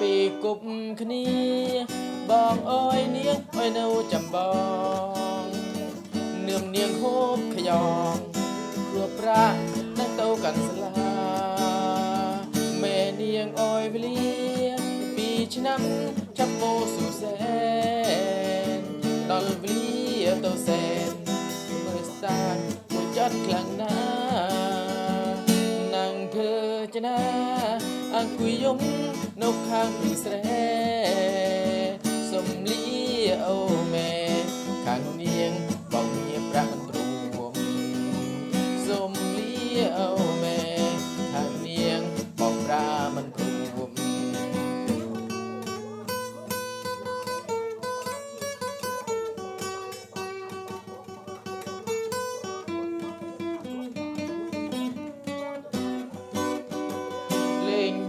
ปีกุบคนีบองอ้อยเนียงอ้อยเนาจำบองเนื่อมเนียงโคบขยองครัวพระนั่งเต้ากันสลาแม่เนียงอ้อยเปลี่ยปีชะนำชับโมสุเซนดอลเวลีเต้าเซนเมื่อสตาร์หัจัดกลางนานั่งเธอจะนาางกุยยมนกข้างกุยแส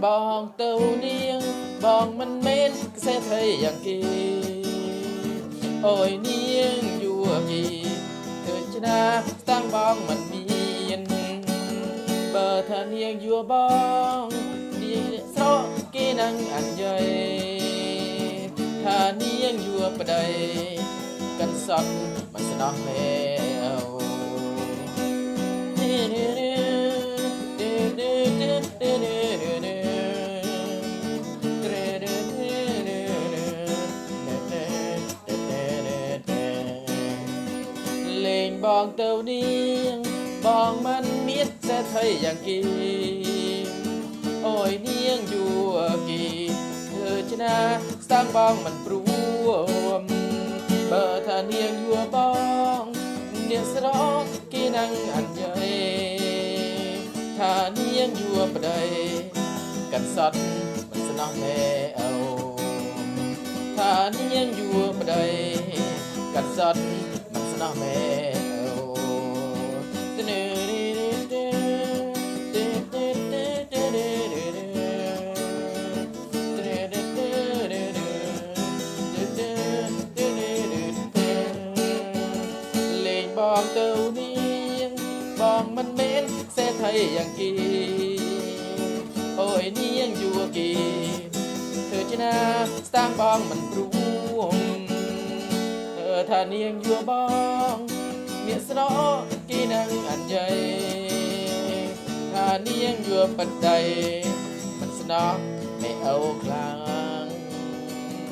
បងទៅនាង បងមិនមែនខ្សែថៃយ៉ាងគេអូយនាងយួរគីធ្វើឆ្នាស្តាំងបងមិនមានបើថានាងយួរបងនាងស្រកគេនឹងអញ្ញៃថានាងយួរប្តីកាន់សត់មិនស្ដោះមែ บองเดี๋นี้บองมันมิดแท้ไทยอย่างกีโอ้ยเนียงอยู่กีเธอชนะสร้างบ้องมันปรวมเบอร์ทาเนียงอยู่บ้องเนียงสร้องกีนั่งอันใหญ่ทาเนียงอยู่ประเดยกันสัตมันสนองแม่เอาทาเนียงอยู่ประเดยกัดสัตว์มันสนอแม่ มันเมนเสไทยอย่างกีโอ้ยนี่ยังอยู่กีเธอจะนาสร้างบ้องมันรู้เธอถ้านี่ยังอยู่บ้องเมียสนอกีนังอันใหญ่ถ้านี่ยังอยู่ปัดใดมันสนอไม่เอาคลาง